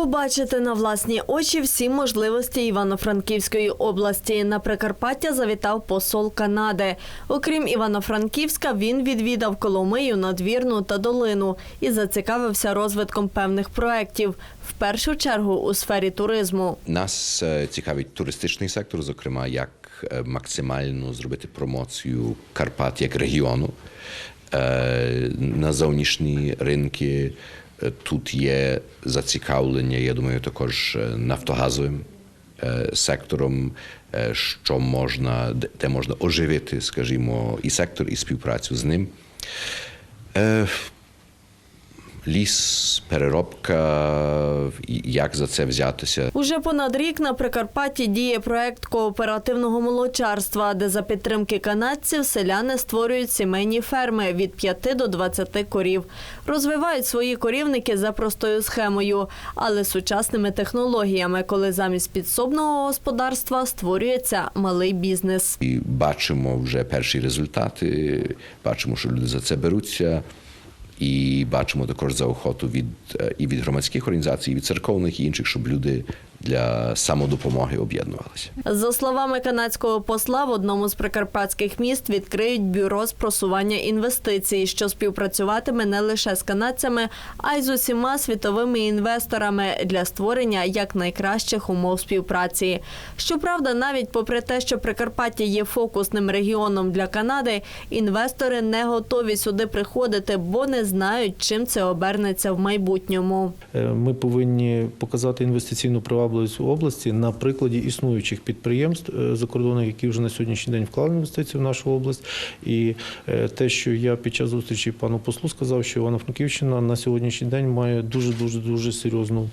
Побачити на власні очі всі можливості Івано-Франківської області. На Прикарпаття завітав посол Канади. Окрім Івано-Франківська, він відвідав Коломию, Надвірну та Долину і зацікавився розвитком певних проєктів, в першу чергу у сфері туризму. Нас е, цікавить туристичний сектор, зокрема, як е, максимально зробити промоцію Карпат як регіону Е, на зовнішні ринки. Тут є зацікавлення, я думаю, також е, нафтогазовим е, сектором, е, що можна, де можна оживити, скажімо, і сектор, і співпрацю з ним. Ліс, переробка, і як за це взятися. Уже понад рік на Прикарпатті діє проект кооперативного молочарства, де за підтримки канадців селяни створюють сімейні ферми від 5 до 20 корів. Розвивають свої корівники за простою схемою, але сучасними технологіями, коли замість підсобного господарства створюється малий бізнес. І бачимо вже перші результати, бачимо, що люди за це беруться. І бачимо також заохоту від е, і від громадських організацій, і від церковних і інших, щоб люди для самодопомоги об'єднувалися. За словами канадського посла, в одному з прикарпатських міст відкриють бюро з просування інвестицій, що співпрацюватиме не лише з канадцями, а й з усіма світовими інвесторами для створення якнайкращих умов співпраці. Щоправда, навіть попри те, що Прикарпаття є фокусним регіоном для Канади, інвестори не готові сюди приходити, бо не знають, чим це обернеться в майбутньому. Е, Ми повинні показати інвестиційну привабливість в області на прикладі існуючих підприємств е, закордонних, які вже на сьогоднішній день вклали інвестиції в нашу область. І е, те, що я під час зустрічі пану послу сказав, що Івано-Франківщина на сьогоднішній день має дуже дуже дуже серйозну.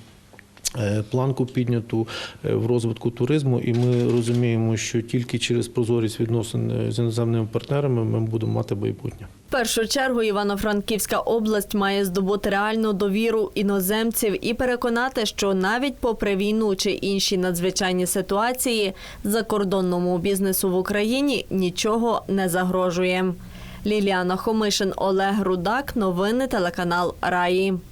Е, Планку підняту е, в розвитку туризму, і ми розуміємо, що тільки через прозорість відносин е, з іноземними партнерами ми будемо мати майбутнє. В першу чергу Івано-Франківська область має здобути реальну довіру іноземців і переконати, що навіть попри війну чи інші надзвичайні ситуації закордонному бізнесу в Україні нічого не загрожує. Ліліана Хомишин, Олег Рудак. Новини телеканал Раї.